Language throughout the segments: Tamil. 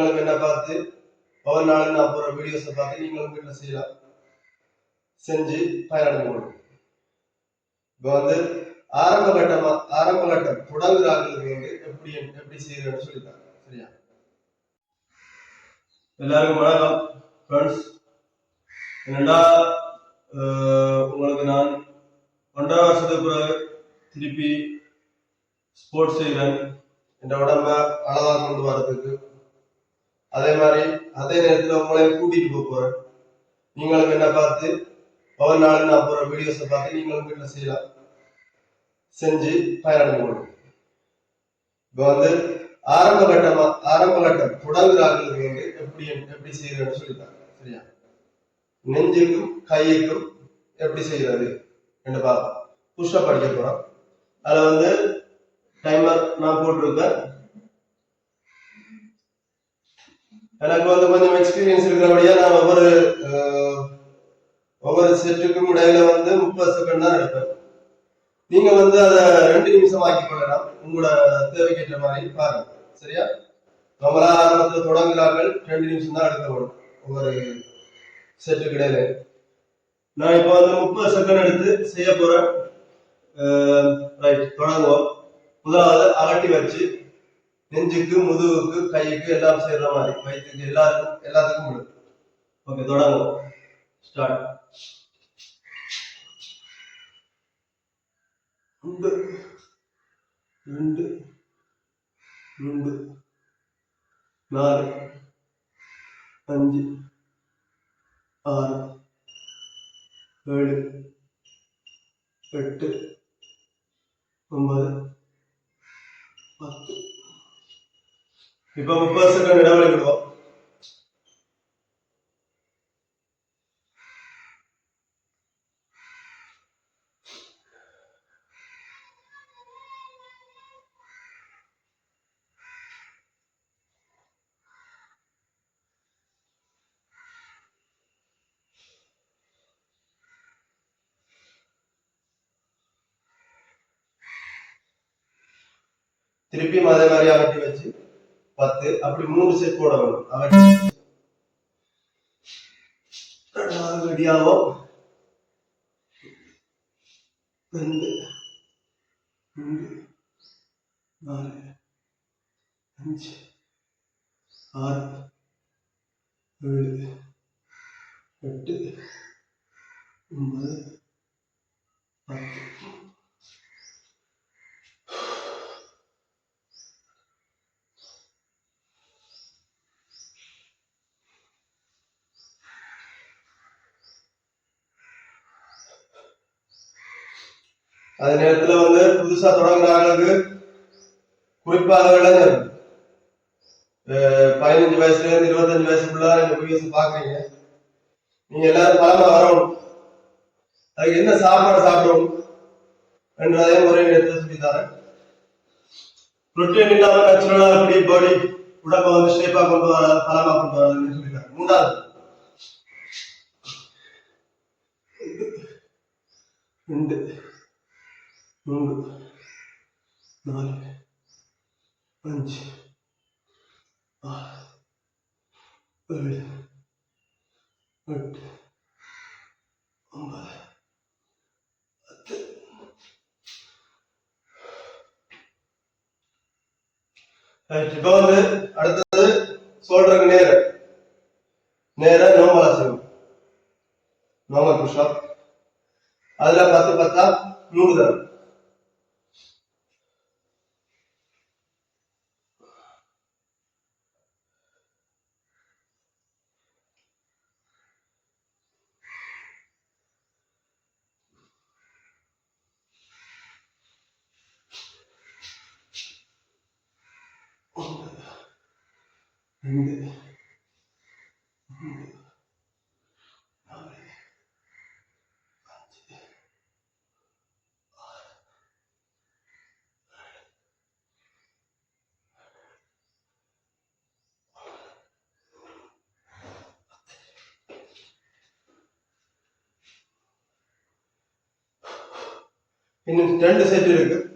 நீங்களும் என்ன பார்த்து ஒவ்வொரு நாளும் நான் போற வீடியோஸை பார்த்து நீங்களும் வீட்டில் செய்யலாம். செஞ்சு பயனடைஞ்சு கொள்ளும். இப்போ வந்து ஆரம்ப கட்டமா ஆரம்ப கட்டம் தொடங்குறாங்களுக்கு வந்து எப்படி எப்படி செய்யறதுன்னு சொல்லித்தாங்க சரியா? எல்லாருக்கும் வணக்கம். ஃப்ரெண்ட்ஸ் என்னடா உங்களுக்கு நான் ஒன்றரை வருஷத்துக்கு பிறகு திருப்பி ஸ்போர்ட்ஸ் செய்கிறேன் என்ற உடம்ப அழகா கொண்டு வரதுக்கு அதே மாதிரி அதே நேரத்தில் உங்களையும் கூட்டிட்டு போக போறேன். நீங்களும் என்ன பார்த்து பவர் நாள் நான் போற வீடியோஸை பார்த்து நீங்களும் வீட்டில் செய்யலாம். செஞ்சு பயணம் கொள்ளும். இப்போ வந்து ஆரம்ப கட்டமா ஆரம்ப கட்டம் தொடங்குறாங்களுக்கு வந்து எப்படி எப்படி செய்யறதுன்னு சொல்லிட்டாங்க சரியா? நெஞ்சுக்கும் கையுக்கும் எப்படி செய்யறது என்று பார்ப்போம். புஷ்அப் படிக்க போறோம். அதுல வந்து டைமர் நான் போட்டிருக்கேன் எனக்கு வந்து கொஞ்சம் எக்ஸ்பீரியன்ஸ் இருக்கிறபடியா நான் ஒவ்வொரு ஒவ்வொரு செட்டுக்கும் இடையில வந்து முப்பது செகண்ட் தான் எடுப்பேன். நீங்க வந்து அதை ரெண்டு நிமிஷம் ஆக்கி கொள்ளலாம். உங்களோட தேவைக்கேற்ற மாதிரி பாருங்க. சரியா? நம்மளா ஆரம்பத்தில் தொடங்குகிறார்கள் ரெண்டு நிமிஷம் தான் எடுக்க வேணும் ஒவ்வொரு செட்டுக்கு இடையில. நான் இப்போ வந்து முப்பது செகண்ட் எடுத்து செய்ய போறேன். ரைட் தொடங்குவோம். முதலாவது அகட்டி வச்சு நெஞ்சுக்கு முதுகுக்கு கைக்கு எல்லாம் சேர்ற மாதிரி. வயிற்றுக்கு எல்லாருக்கும் எல்லாத்துக்கும் முடியும் ஓகே தொடங்கும் ஸ்டார்ட் ஒன்று ரெண்டு ரெண்டு நாலு. அஞ்சு. ஆறு. ஏழு. எட்டு. ஒன்பது. பத்து. இப்போ முப்பது செகண்ட் இடம் எடுக்கிறோம் திருப்பியும் அதே மாதிரி அகட்டி வச்சு பத்து அப்படி மூணு செட் போட வேணும் அகட்டி ரெடியாகும் ரெண்டு மூணு நாலு அஞ்சு ஆறு ஏழு எட்டு ஒன்பது பத்து. அந்த நேரத்துல வந்து புதுசா தொடங்குறாங்களுக்கு குறிப்பாக இளைஞர் பதினஞ்சு வயசுல இருந்து இருபத்தஞ்சு வயசுக்குள்ள இந்த வீடியோஸ் பாக்குறீங்க. நீங்க எல்லாரும் பழம வரணும். அதுக்கு என்ன சாப்பாடு சாப்பிடணும் என்றதையும் ஒரே நேரத்தில் சொல்லி புரோட்டீன் இல்லாத நேச்சுரலா எப்படி பாடி உடம்ப வந்து ஷேப்பா கொண்டு வர பலமா கொண்டு வரதுன்னு சொல்லி மூணாவது ரெண்டு மூணு நாலு அஞ்சு ஆறு ஏழு எட்டு ஒன்பது பத்து Right, இப்போ வந்து அடுத்தது சோல்டருக்கு நேர நேர நோமலா செய்வோம் நோமல் புஷ்அப் அதுல பத்து பத்தா நூறு தரம் ரெண்டு மூணு நாலு அஞ்சு இன்னும் ரெண்டு செட் இருக்கு ஒவ்வொரு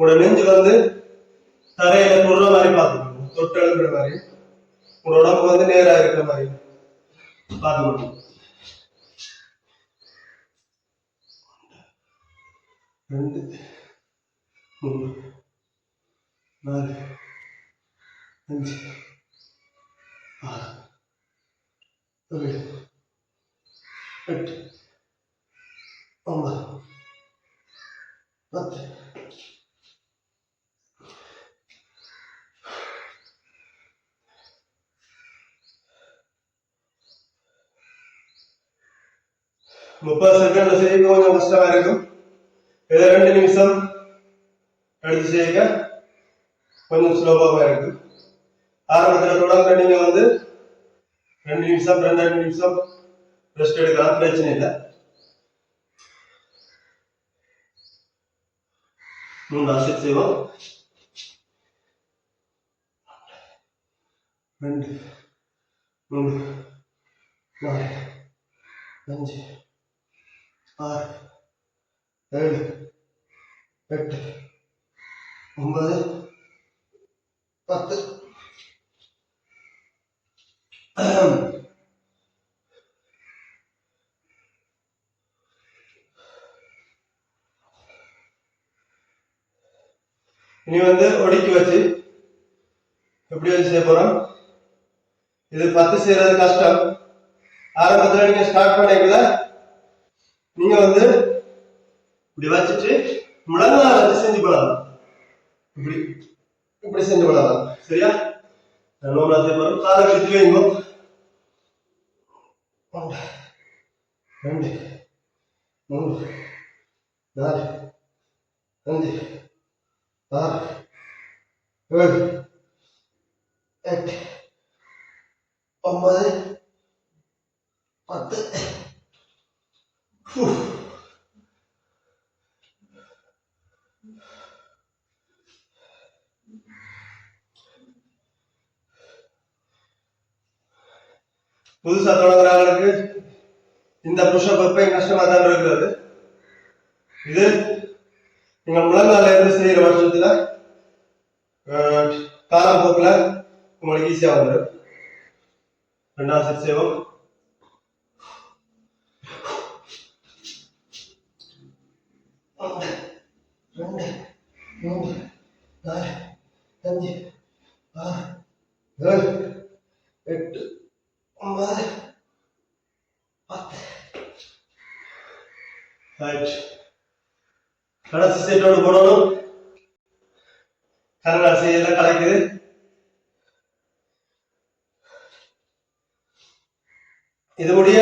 உங்களோட நெஞ்சு வந்து தரையில தொடுற மாதிரி பார்த்துக்கணும் தொட்டு எழுப்புற மாதிரி உங்களோட உடம்பு வந்து நேரா இருக்கிற மாதிரி பார்த்துக்கணும் ரெண்டு மூணு நாலு அஞ்சு ஆறு ஏழு எட்டு ஒன்பது பத்து முப்பது செகண்ட்ல செய்ய கொஞ்சம் கஷ்டமா இருக்கும் இதை ரெண்டு நிமிஷம் எடுத்து செய்யுங்க கொஞ்சம் சுலபமா இருக்கும் ஆரம்பத்தில் தொடங்க நீங்க வந்து ரெண்டு நிமிஷம் ரெண்டு ரெண்டு நிமிஷம் ரெஸ்ட் எடுக்கலாம் பிரச்சனை இல்லை மூணு செட் செய்வோம் ரெண்டு மூணு நாலு அஞ்சு ஆறு ஏழு எட்டு ஒன்பது பத்து. இனி வந்து ஒடுக்கி வச்சு எப்படி வச்சு செய்ய போறோம்? இது பத்து செய்யறது கஷ்டம். ஆரம்பத்துல நீங்க ஸ்டார்ட் பண்ணீங்கள நீங்க வந்து இப்படி வச்சுட்டு முழங்கால வச்சு செஞ்சு போடலாம் இப்படி இப்படி செஞ்சு போடலாம் சரியா? நோம்பா செய்ய காலை பிடிச்சு வைங்கோ. ரெண்டு மூணு நாலு. அஞ்சு. ஆறு. ஏழு. எட்டு. ஒன்பது. பத்து. புதுசா தொடங்குறவங்களுக்கு இந்த புஷப் எப்பயும் கஷ்டமா தான் இருக்கிறது? இது நீங்க முழங்கால இருந்து செய்யற வருஷத்துல அஹ், காலப்போக்குல உங்களுக்கு ஈஸியா வந்துடும். ரெண்டாவது செய்வோம். ஒன்று, ரெண்டு மூணு நாலு அஞ்சு ஆறு ஏழு எட்டு ஒன்பது பத்து ரைட் கடைசி செட்டோடு போடணும் கரங்காசி எல்லாம் கலைக்குது இது முடிய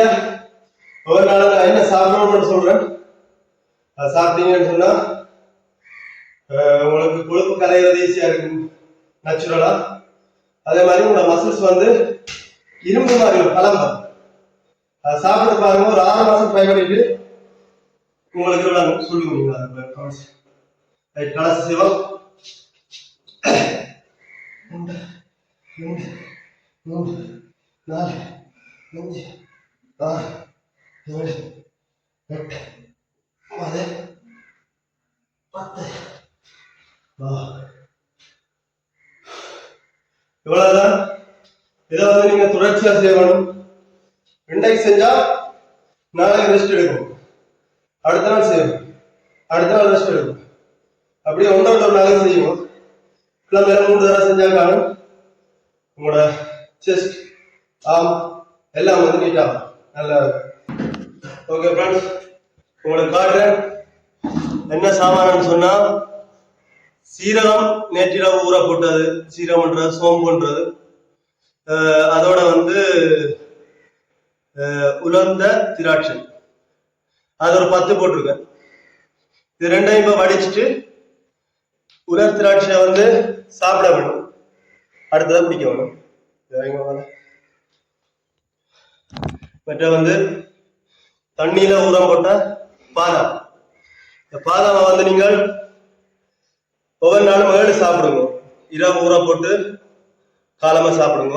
ஒரு நாள் நான் என்ன சாப்பிடணும்னு சொல்றேன் சாப்பிட்டீங்கன்னு சொன்னால் உங்களுக்கு கொழுப்பு கரையிறது ஈஸியாக இருக்கும் நேச்சுரலாக அதே மாதிரி உங்களோட மசில்ஸ் வந்து இரும்பு மாதிரி பழம்ப அதை சாப்பிட பாருங்க ஒரு ஆறு மாதம் ட்ரை பண்ணிட்டு உங்களுக்கு நான் சொல்லுவீங்க ரைட் கடைசி சிவம் ரெண்டு ரெண்டு மூணு நாலு அஞ்சு ஆறு ஏழு எட்டு ஒன்பது பத்து. இவ்வளவுதான் இதை வந்து நீங்க தொடர்ச்சியா செய்யணும் இன்றைக்கு செஞ்சா நாளைக்கு ரெஸ்ட் எடுக்கும். அடுத்த நாள் செய்யணும். அடுத்த நாள் ரெஸ்ட் எடுக்கும். அப்படியே ஒன்றோட ஒரு நாளைக்கு செய்யும் இல்லை மேல மூணு தடவை செஞ்சாக்காலும் உங்களோட செஸ்ட் ஆம் எல்லாம் வந்து நீட்டாகும் நல்லா ஓகே ஃப்ரெண்ட்ஸ் உங்களுக்கு காட்டுறேன். என்ன சாமானம்னு சொன்னா சீரகம் நேற்றிரவு ஊற போட்டது. சீரகம்ன்றது சோம்புன்றது அதோட வந்து உலர்ந்த திராட்சை. அது ஒரு பத்து போட்டிருக்கேன். இது ரெண்டையும் இப்ப வடிச்சிட்டு உலர் திராட்சையை வந்து சாப்பிட வேணும் அடுத்ததான் பிடிக்க வேணும் மற்ற வந்து தண்ணியில ஊறம் போட்டால் பாதாம் இந்த பாதாமை வந்து நீங்கள் ஒவ்வொரு நாளும் ஏழு சாப்பிடுங்க. இரவு ஊற போட்டு காலமா சாப்பிடுங்க.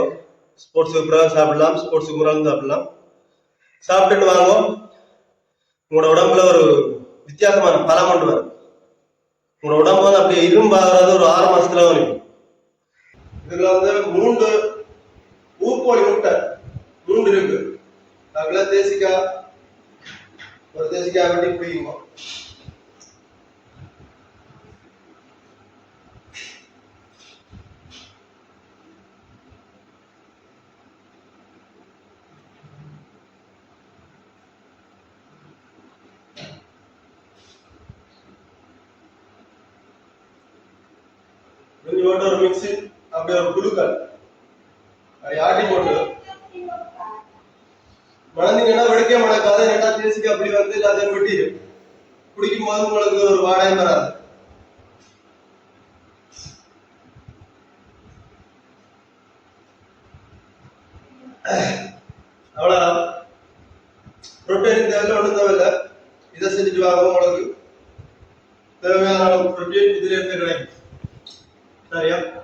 ஸ்போர்ட்ஸுக்கு பிறகு சாப்பிடலாம் ஸ்போர்ட்ஸுக்கு பிறகு சாப்பிடலாம். சாப்பிட்டுட்டு வாங்க. உங்களோட உடம்புல ஒரு வித்தியாசமான பலம் கொண்டு வரும். உங்களோட உடம்பு வந்து அப்படியே இரும்பாகிறது ஒரு ஆறு மாசத்துல வரும். இதுல வந்து மூன்று ஊர்கோழி முட்டை. மூன்று இருக்கு. அதுல தேசிக்காய் પરદેશી આવડી કોઈ હો When you order mix it, after glue gun. மணந்தீங்கன்னா வெடிக்க மணக்காது ரெண்டா தேசிக்கு அப்படி வந்து எல்லாத்தையும் வெட்டிடு குடிக்கும் போது உங்களுக்கு ஒரு வாடகை வராது. அவ்வளவுதான். புரோட்டீன் தேவையில்ல ஒன்றும் தேவையில்லை. இதை செஞ்சுட்டு வாங்க உங்களுக்கு. தேவையான அளவு புரோட்டீன் இதுலேருந்து கிடைக்கும். சரியா?